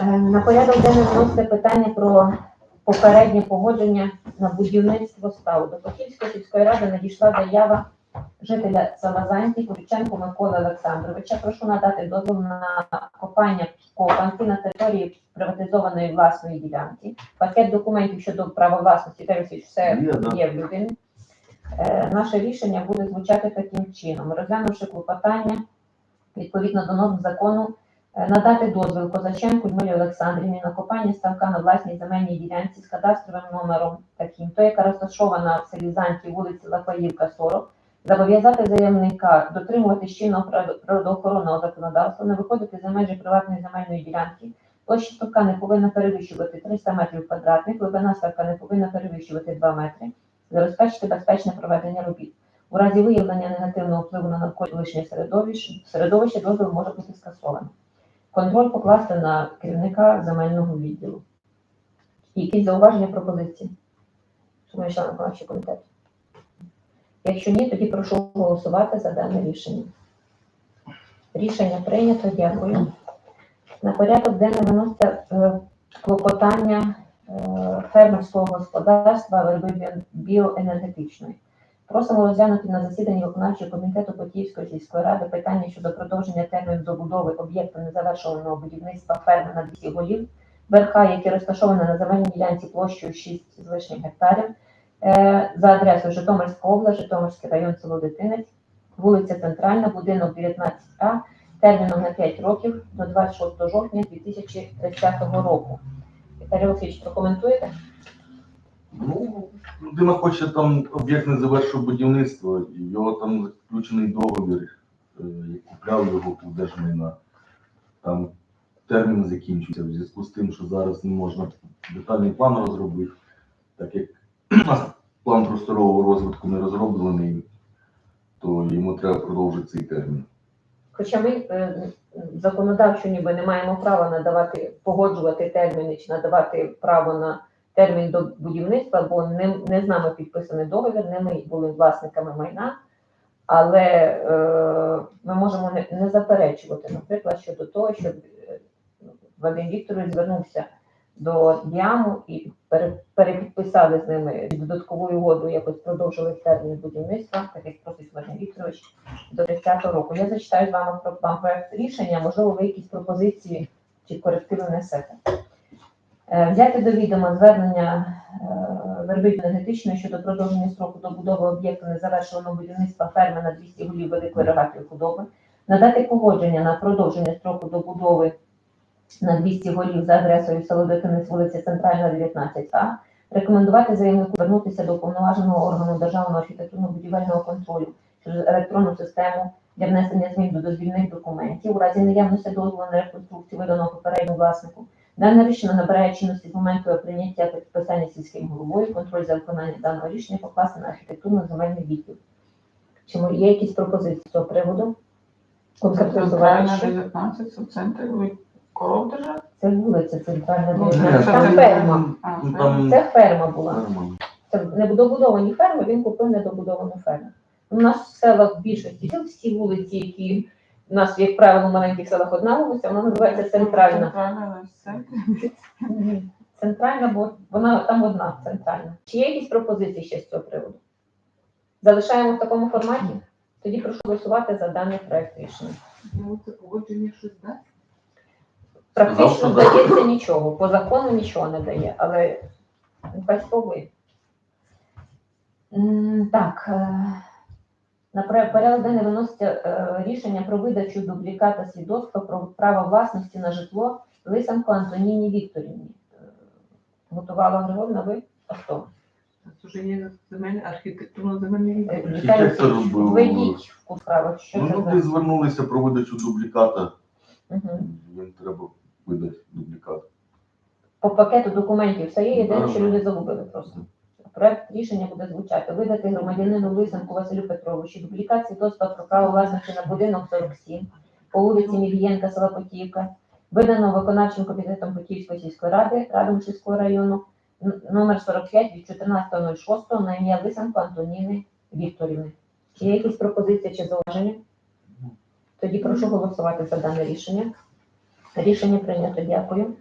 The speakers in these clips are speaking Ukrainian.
Е, На порядок денний вноситься питання про попереднє погодження на будівництво ставу. До Покільської сільської ради надійшла заява жителя села Заньки Куріченко Миколи Олександровича. Прошу надати дозвіл на копання копанки на території приватизованої власної ділянки. Пакет документів щодо права власності та все Є, в людини. Е, Наше рішення буде звучати таким чином. Розглянувши клопотання, відповідно до норм закону, надати дозвіл Козаченку Людмилі Олександрівні на копання ставка на власній земельній ділянці з кадастровим номером таким, то яка розташована в селі Заньки, вулиці Лапаївка, 40, зобов'язати заявника дотримувати чинного природо- природоохоронного законодавства, не виходити за межі приватної земельної ділянки, площа ставка не повинна перевищувати 300 метрів квадратних, глибина ставка не повинна перевищувати 2 метри, забезпечити безпечне проведення робіт. У разі виявлення негативного впливу на навколишнє середовище, середовище дозвіл може бути скасований. Контроль покласти на керівника земельного відділу. Якісь зауваження пропозиції? Шановні члени виконавчого комітету. Якщо ні, тоді прошу голосувати за дане рішення. Рішення прийнято, дякую. На порядок денний виноситься е, клопотання е, фермерського господарства біо- біоенергетичної. Просимо розглянути на засіданні виконавчого комітету Потіївської сільської ради питання щодо продовження терміну добудови об'єкту незавершеного будівництва ферми на 200 голів, верха, які розташовані на земельній ділянці площею 6 з лишнім гектарів, е, за адресою Житомирська область, Житомирський район, село Дитинець, вулиця Центральна, будинок 19А, терміном на 5 років до 26 жовтня 2030 року. Віталій Олексійович, прокоментуєте? Ну, людина хоче там об'єкт не завершив будівництво, його там заключений договір, е, як купляв його у держмайна. Там термін закінчується в зв'язку з тим, що зараз не можна детальний план розробити, так як план просторового розвитку не розроблений, то йому треба продовжити цей термін. Хоча ми е, законодавчо ніби не маємо права надавати, погоджувати терміни чи надавати право на термін до будівництва, бо не, не з нами підписаний договір, не ми були власниками майна, але е, ми можемо не, не заперечувати, наприклад, щодо того, щоб е, Вадим Вікторович звернувся до Діаму і перепідписали з ними додаткову угоду, якось продовжили термін будівництва, так як просить Вадим Вікторович до 30-го року. Я зачитаю з вами вам проект рішення, можливо, ви якісь пропозиції чи корективи несете. Е, Взяти до відома звернення е, верби енергетичної щодо продовження строку добудови об'єкту незавершеного будівництва ферми на 200 голів великої рогатої худоби, надати погодження на продовження строку добудови на 200 голів за адресою село Дитинець, вулиця Центральна, 19А, рекомендувати заявнику звернутися до уповноваженого органу державного архітектурно-будівельного контролю через електронну систему для внесення змін до дозвільних документів у разі наявності дозволу на реконструкцію виданого попередньому власнику. Дане рішення набирає чинності з моменту прийняття та підписання сільським головою. Контроль за виконанням даного рішення покласти на архітектурно-земельний відділ. Чи є якісь пропозиції з цього приводу? Концентральна Конкретизувати? 19, це центр коров держав? Це вулиця Центральна Ну, Дорожня. це Там ферма. Ну, це- ферма була. Це недобудовані ферми, він купив недобудовану ферму. У нас в селах в більшості сіл всі вулиці, які у нас, як правило, в маленьких селах одна вулиця, вона називається центральна. Центральна, бо вона там одна центральна. Чи є якісь пропозиції ще з цього приводу? Залишаємо в такому форматі? Тоді прошу голосувати за даний проект рішення. Ну, це погодження щось дасть? Практично Сказав, що здається нічого, по закону нічого не дає, але нехай спробує. М, Так, е, на порядок денний виноситься е, рішення про видачу дубліката свідоцтва про право власності на житло Лисенко Антоніні Вікторівні. Е, Готувала Григорівна, ви? А хто? Є земельний архітектурно-земельний. Е, Архітектор був. Введіть в Ну, люди за... звернулися про видачу дубліката, Мгм. їм треба видати дублікат. По пакету документів все є, єдине, що люди загубили просто. Проект рішення буде звучати. Видати громадянину Лисенку Василю Петровичу дублікат свідоцтва про право власності на будинок 47 по вулиці Мівієнка, села Потіївка, видано виконавчим комітетом Потіївської сільської ради Радомишльського району н- номер 45 від 14.06 на ім'я Лисенко Антоніни Вікторівни. Чи є якісь пропозиції чи зауваження? Тоді прошу голосувати за дане рішення. Рішення прийнято. Дякую.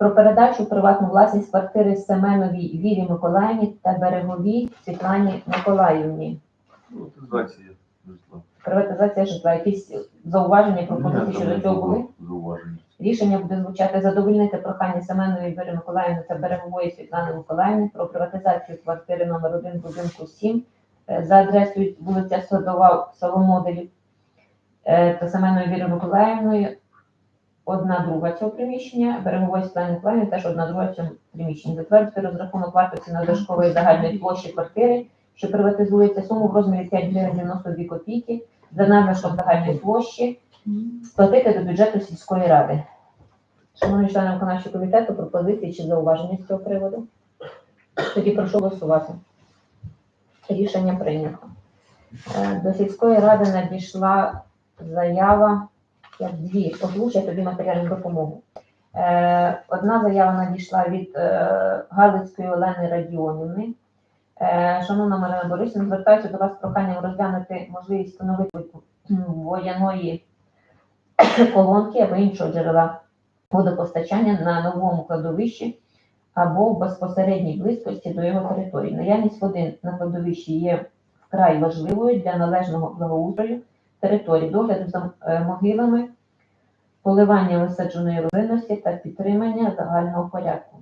Про передачу приватну власність квартири Семеновій Вірі Миколаївні та Береговій Світлані Миколаївні. Приватизація житла. Приватизація житла. Якісь зауваження, пропозиції щодо цього були? було зауважень. Рішення буде звучати задовольнити прохання Семенової Віри Миколаївни та Берегової Світлани Миколаївни про приватизацію квартири номер 1 будинку 7 е, за адресою вулиця Садова, село Моделів е, та Семенової Віри Миколаївною одна друга цього приміщення, Берегової Світлани Миколаївни теж одна друга в цьому приміщенні. Затвердити розрахунок вартості надержкової загальної площі квартири, що приватизується суму в розмірі 5 гривень 92 копійки за надлишком загальної площі сплатити до бюджету сільської ради. Шановні члени виконавчого комітету, пропозиції чи зауваження з цього приводу? Тоді прошу голосувати. Рішення прийнято. Е, До сільської ради надійшла заява, як дві, озвучу тобі матеріальну допомогу. Е, Одна заява надійшла від е, Галицької Олени Радіонівни. Е, Шановна Марина Борисівна, звертаюся до вас з проханням розглянути можливість встановити воєнної колонки або іншого джерела водопостачання на новому кладовищі або в безпосередній близькості до його території. Наявність води на кладовищі є вкрай важливою для належного благоустрою території, догляду за е, могилами, поливання висадженої рослинності та підтримання загального порядку.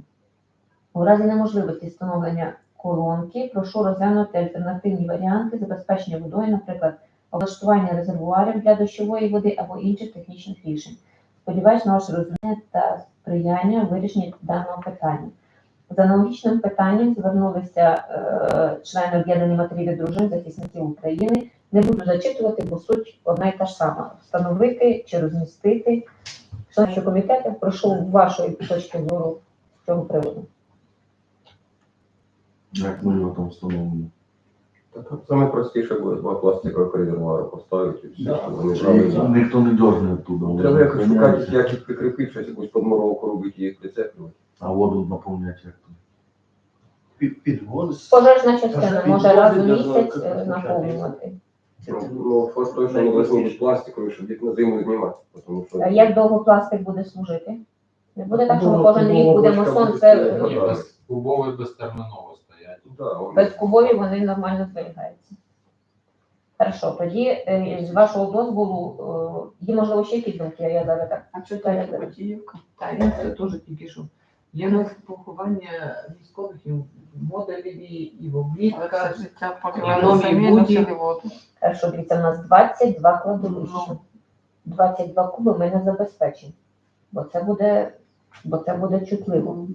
У разі неможливості встановлення колонки прошу розглянути альтернативні варіанти забезпечення водою, наприклад, облаштування резервуарів для дощової води або інших технічних рішень. Сподіваюсь на ваше розуміння та сприяння вирішенні даного питання. За аналогічним питанням звернулися е, члени об'єднаної матері дружин захисників України. Не буду зачитувати, бо суть одна і та ж сама: встановити чи розмістити. Члени комітету, прошу вашої точки зору з цього приводу. Як ми його там встановимо? Так саме простіше буде два пластикових резервуари поставити і все, Да. щоб вони Ні- Ніхто не дьорне оттуда. Треба якось шукати, як їх прикріпити, щось якусь подмуровку робити, їх прицеплювати. А воду наповняти як тут. Під, підвоз. Пожежна частина може раз у місяць е, наповнювати. Ну, ну, той, що вони повинні бути пластикові, щоб їх на зиму знімати. Тому що... А Як довго пластик буде служити? Не буде так, що ми кожен рік будемо сонце буде е, стояти. І без кубові безтерміново стоять. Без кубові вони нормально зберігаються. Хорошо, тоді е, з вашого дозволу е, є можливо ще якісь думки, я зараз так. А що це Потіївка? Та він це теж тільки що. Є на поховання військових і в Моделеві, і в Облітках. І в нові самі буді. Хорошо, дивіться, у нас 22 кладовища. Ну. 22 куби ми не забезпечимо, бо це буде, бо це буде чутливо.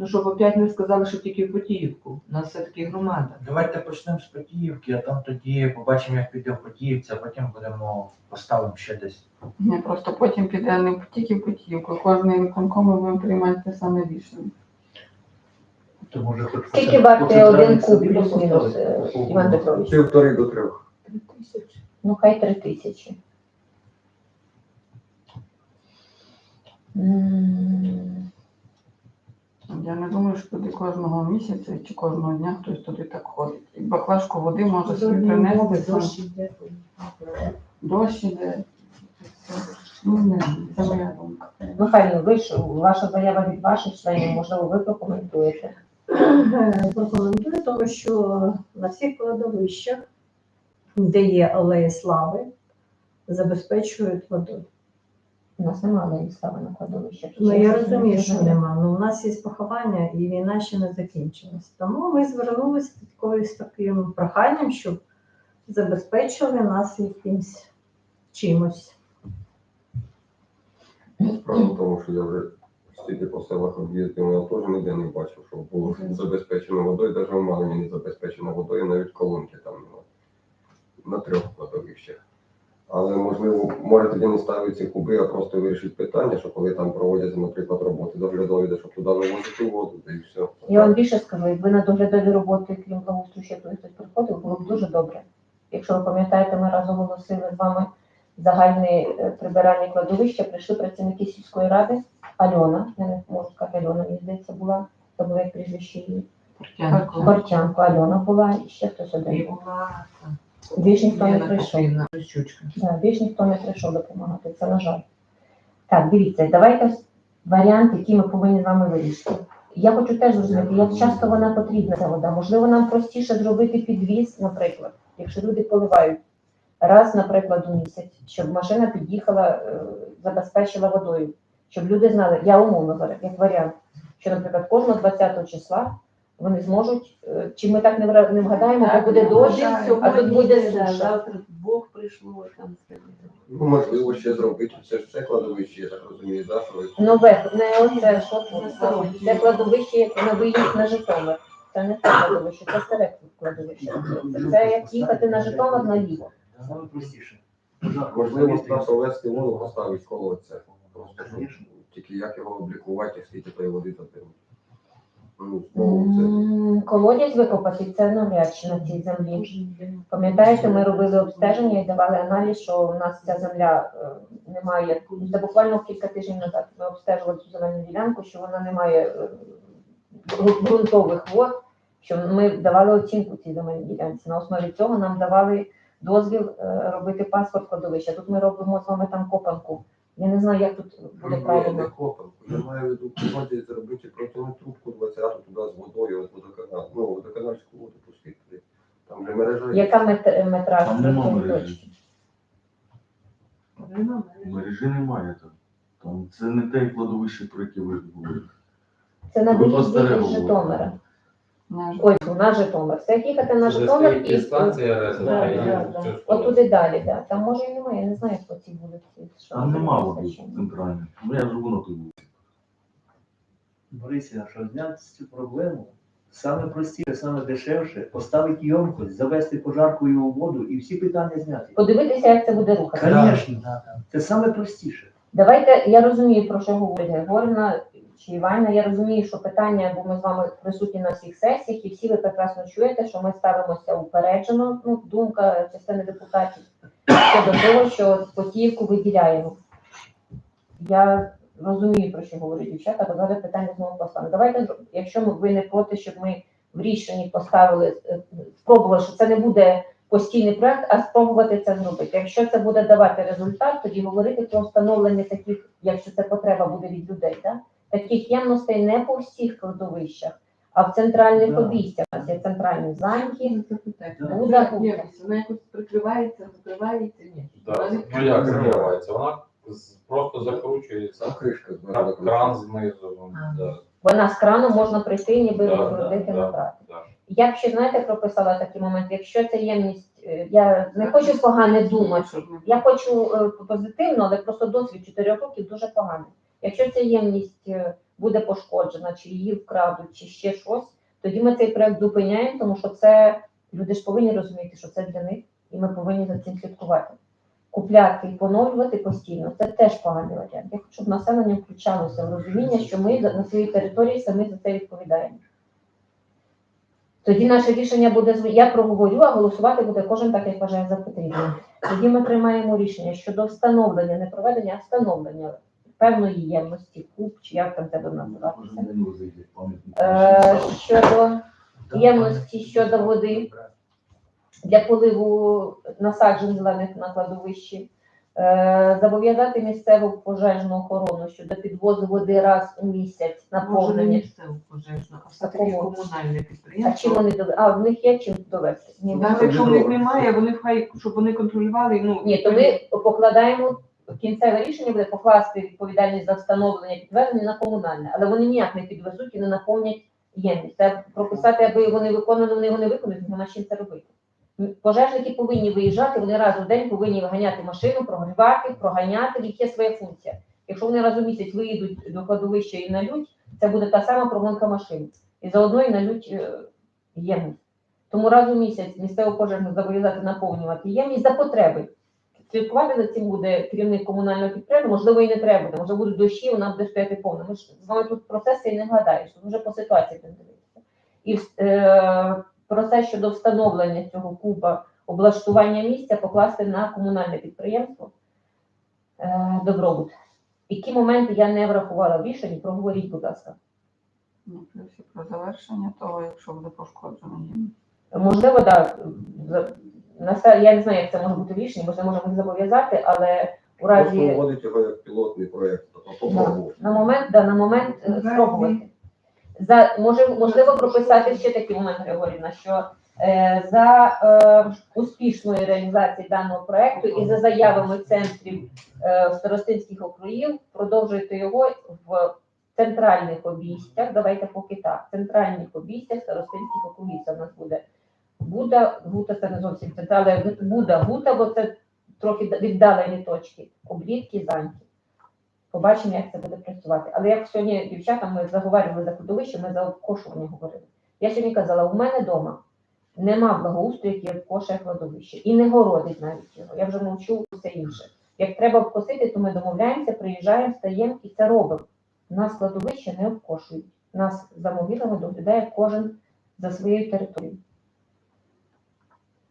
Ну, щоб опять не сказали, що тільки в Потіївку. У нас все-таки громада. Давайте почнемо з Потіївки, а там тоді побачимо, як піде в Потіївці, а потім будемо поставимо ще десь. Ні, просто потім піде не тільки в путівку. Кожний виконком ми будемо приймати те саме рішення. То може хоч Скільки вартує один куб плюс-мінус, е, Іван Петрович? Півтори до трьох. Три тисячі. Ну, хай три тисячі. М, Я не думаю, що туди кожного місяця чи кожного дня хтось туди так ходить. І баклажку води може собі принести. сам. Дощ іде. Ну, не, це моя думка. Михайло, ви ж ваша заява від ваших членів, можливо, ви прокоментуєте. Прокоментую, тому що на всіх кладовищах, де є алеї слави, забезпечують водою. У нас немає слави на кладовищах. Ну я розумію, що нема. Ну у нас є поховання і війна ще не закінчилась. Тому ми звернулися з такою- з таким проханням, щоб забезпечили нас якимсь чимось. Справа в тому, що я вже стільки по селах об'їздив, я теж ніде не бачив, що було забезпечено водою, навіть в Малині не забезпечено водою, навіть колонки там нема. На трьох кладовищах. Але можливо, може тоді не ставити ці куби, а просто вирішити питання, що коли там проводяться, наприклад, роботи доглядові, де щоб туди вивозити воду, та і все. Я вам більше скажу, якби на доглядові роботи, крім благоустрою, ще хтось приходив, було б дуже добре. Якщо ви пам'ятаєте, ми раз оголосили з вами загальне е, прибиральне кладовище, прийшли працівники сільської ради, Альона, я не можу сказати, Альона, мені здається, була, це було як прізвище її. Портянко. Бортянко Альона була, і ще хтось І один. була Більш ніхто не прийшов. Да, більш ніхто не прийшов допомагати, це на жаль. Так, дивіться, давайте варіант, який ми повинні з вами вирішити. Я хочу теж зрозуміти, як часто вона потрібна ця вода. Можливо, нам простіше зробити підвіз, наприклад, якщо люди поливають раз, наприклад, у місяць, щоб машина під'їхала, е, забезпечила водою, щоб люди знали, я умовно зараз, як варіант, що, наприклад, кожного 20 числа вони зможуть, е, чи ми так не вра- не вгадаємо, бо буде дощ, а тут буде суша. Завтра Бог прийшло там. Ну, можливо, ще зробити це ж це кладовище, я так розумію, да, що ви- Нове, не оце, що тут. Це кладовище як на виїзд на Житомир. Це не те кладовище, це старе кладовище. Це як їхати на Житомир наліво. Саме простіше. можливо там провести воду, поставити колодця. Просто щоб тільки як його облікувати, скільки тої води там треба. Колодязь викопати це навряд чи на цій землі. Пам'ятаєте, ми робили обстеження і давали аналіз, що у нас ця земля е, не має. Це буквально кілька тижнів назад ми обстежували цю земельну ділянку, що вона не має е, ґрунтових вод, що ми давали оцінку цій земельній ділянці. На основі цього нам давали дозвіл е, робити паспорт кладовища. Тут ми робимо з вами там копанку. Я не знаю, як тут буде Не правильно. копанку. Я маю в виду колодязь зробити протягнути трубку 20 туди з водою, от водоканал. Ну, водоканальську воду пустити. Там же мережа. є. Яка мет- метраж? Там нема точки? мережі. Мережі немає там. Там це не те кладовище, про яке ви говорите. Це на Ви говорите. Житомира. Ой, на Житомир. Це як їхати на Житомир і дистанція Да, да, да. отуди далі, да. Там може і немає, я не знаю, по цій вулиці. Там нема води центральної. Ну я живу на той вулиці. Борися, щоб зняти цю проблему, саме простіше, саме дешевше, поставити ємкость, завести пожаркою у воду і всі питання зняти. Подивитися, як це буде рухатися. Звісно, це саме простіше. Давайте, я розумію, про що говорить Григорівна Івана. Я розумію, що питання, бо ми з вами присутні на всіх сесіях, і всі ви прекрасно чуєте, що ми ставимося упереджено. Ну, думка частини депутатів щодо того, що Потіївку виділяємо. Я розумію, про що говорять дівчата, бо зараз питання знову поставимо. Давайте, якщо ви не проти, щоб ми в рішенні поставили, е, спробували, що це не буде постійний проект, а спробувати це зробити. Якщо це буде давати результат, тоді говорити про встановлення таких, якщо це потреба буде від людей, да? Таких ємностей не по всіх кладовищах, а в центральних Да. обійстях. Є центральні замки. Да. Буде вона якось прикривається, закривається, ні. Да. Вона Ну як закривається? Вона з- просто закручується. Там кришка Кран, кран знизу. А. Да, Вона з крану можна прийти, ніби Да, розгородити да, набрати. да. Я б ще знаєте, прописала такий момент. Якщо це ємність, е, я не хочу погане думати. Я хочу е, позитивно, але просто досвід 4 років дуже поганий. Якщо ця ємність е, буде пошкоджена, чи її вкрадуть, чи ще щось, тоді ми цей проект зупиняємо, тому що це люди ж повинні розуміти, що це для них, і ми повинні за цим слідкувати. Купляти і поновлювати постійно це теж поганий варіант. Я хочу, щоб населення включалося в розуміння, що ми на своїй території самі за це відповідаємо. Тоді наше рішення буде я проговорю, а голосувати буде кожен так, як вважає за потрібне. Тоді ми приймаємо рішення щодо встановлення, не проведення, а встановлення певної ємності, куб, чи як там тебе називатися. Е, щодо ємності щодо води для поливу насаджень зелених на кладовищі, е, зобов'язати місцеву пожежну охорону щодо підвозу води раз у місяць Може не наповнення. місцеву пожежну, а все-таки Такого. комунальне А чим підприємство. вони довели? А в них є чим довести? Ні, Навіть немає. якщо в них немає, вони хай, щоб вони контролювали, ну, Ні, то ми покладаємо кінцеве рішення буде покласти відповідальність за встановлення підвезення на комунальне, але вони ніяк не підвезуть і не наповнять ємність. Це прописати, аби вони виконали, вони його не виконують, нема чим це робити. Пожежники повинні виїжджати, вони раз у день повинні виганяти машину, прогрівати, проганяти, в них є своя функція. Якщо вони раз у місяць виїдуть до кладовища і налють, це буде та сама прогонка машин. І заодно і налють е, ємність. Тому раз у місяць місцеву пожежну зобов'язати наповнювати ємність за потреби. Слідкувати за цим буде керівник комунального підприємства, можливо, і не треба буде, можливо, будуть дощі, вона буде стояти повна. Ми ж з вами тут процеси і не вгадаєш, тут вже по ситуації будемо дивитися. І е, процес щодо встановлення цього куба, облаштування місця покласти на комунальне підприємство е, добробут. Які моменти я не врахувала в рішенні, проговоріть, будь ласка. Ну, плюс і про завершення того, якщо буде пошкоджено. Можливо, так. за- насе- Я не знаю, як це може бути в рішенні, можливо, можемо їх зобов'язати, але у Просто разі вводить його як пілотний проєкт, тобто попробувати. на момент, да, на момент е, спробувати. За може, можливо прописати ще такий момент, Григорівна, що е, за е, успішної реалізації даного проекту і за заявами центрів е, старостинських округів продовжуйте його в центральних обійстях. Давайте поки так. Центральних обійстях старостинських округів це в нас буде. Буда, Гута це не зовсім центр, але Буда, Гута, бо це трохи віддалені точки, облітки, заньки. Побачимо, як це буде працювати. Але як сьогодні дівчатам ми заговорювали за кладовище, ми за обкошування говорили. Я сьогодні казала, у мене вдома нема благоустрою, який обкошує кладовище. І не городить навіть його. Я вже мовчу все інше. Як треба обкосити, то ми домовляємося, приїжджаємо, стаємо і це робимо. Нас кладовище не обкошують. Нас за могилами доглядає кожен за своєю територією.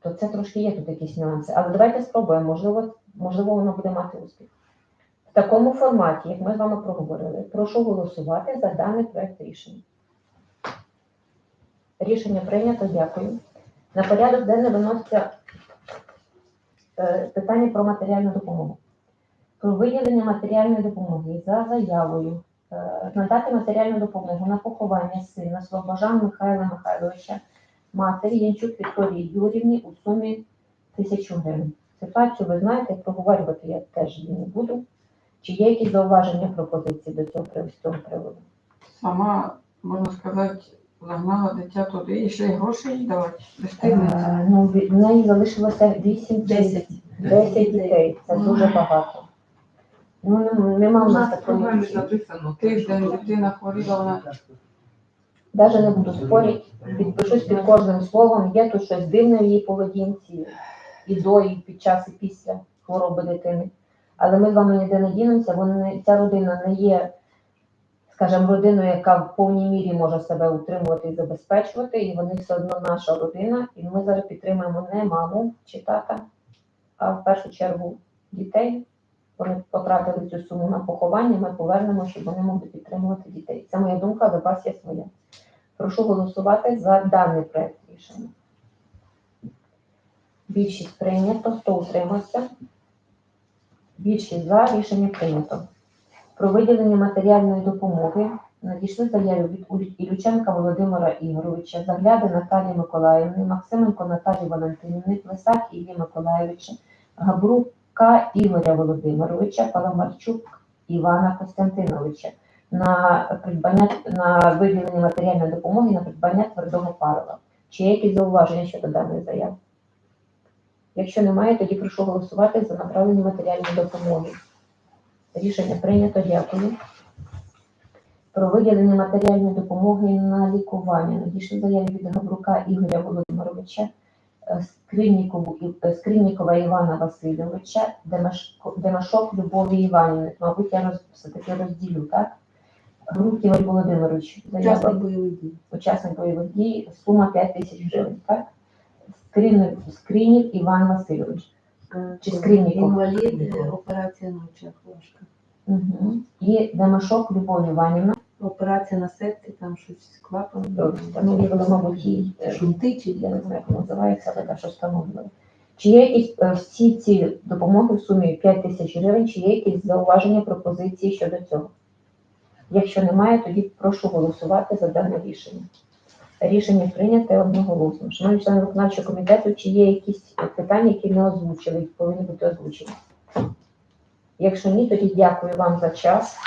То це трошки є тут якісь нюанси. Але давайте спробуємо, можливо, можливо, воно буде мати успіх. В такому форматі, як ми з вами проговорили, прошу голосувати за даний проект рішення. Рішення прийнято, дякую. На порядок денний виноситься е, питання про матеріальну допомогу. Про виділення матеріальної допомоги за заявою е, надати матеріальну допомогу на поховання сина Слобожан Михайла Михайловича, матері Янчук Вікторії Юрівні у сумі тисячу гривень. Ситуацію ви знаєте, проговорювати я теж її не буду. Чи є якісь зауваження пропозиції до цього з цього приводу? Сама, можна сказати, загнала дитя туди і ще й гроші їй давати. Е, Ну, від неї залишилося 8 10 10 дітей. Це дуже багато. Ну, нема У в нас нас в програмі. Тиждень дитина хворіла, вона Навіть не буду спорити, підпишусь під кожним словом. Є тут щось дивне в її поведінці, і до, і під час, і після хвороби дитини. Але ми з вами ніде не дінемося, вони, ця родина не є, скажімо, родиною, яка в повній мірі може себе утримувати і забезпечувати, і вони все одно наша родина. І ми зараз підтримуємо не маму чи тата, а в першу чергу дітей. Вони потратили цю суму на поховання, ми повернемо, щоб вони могли підтримувати дітей. Це моя думка, у вас є своя. Прошу голосувати за даний проект рішення. Більшість прийнято. Хто утримався? Більшість за рішення прийнято. Про виділення матеріальної допомоги надійшли заяви від Ілюченка Володимира Ігоровича, Загляди Наталії Миколаївни, Максименко Наталії Валентинівни, Плесак Іллі Миколаївича, Габрука Ігоря Володимировича, Паламарчук Івана Костянтиновича на придбання на виділення матеріальної допомоги на придбання твердого палива. Чи є якісь зауваження щодо даної заяви? Якщо немає, тоді прошу голосувати за направлення матеріальної допомоги. Рішення прийнято, дякую. Про виділення матеріальної допомоги на лікування. Надійшли заяви від Габрука Ігоря Володимировича, е, Скриннікову і- е, Скриннікова Івана Васильовича, Демашок Любові Іванівни. Мабуть, я все-таки розділю, так? Ігор Володимирович, заява бойових дій. учасник бойових дій, сума 5 тисяч гривень, так? Скринів, Скринів Іван Васильович. Чи Скринніков? Інвалід, е, операція на очах важка. Угу. І Демашок Любов Іванівна. Операція на серці, там щось з клапаном. Добре, встановлювали, мабуть, їй, е, Шунти чи я не знаю, як називається, але що встановлювали. Чи є якісь е, всі ці допомоги в сумі 5 тисяч гривень, чи є якісь зауваження, пропозиції щодо цього? Якщо немає, тоді прошу голосувати за дане рішення. Рішення прийняте одноголосно. Шановні члени виконавчого комітету, чи є якісь питання, які не озвучили, повинні бути озвучені? Якщо ні, тоді дякую вам за час.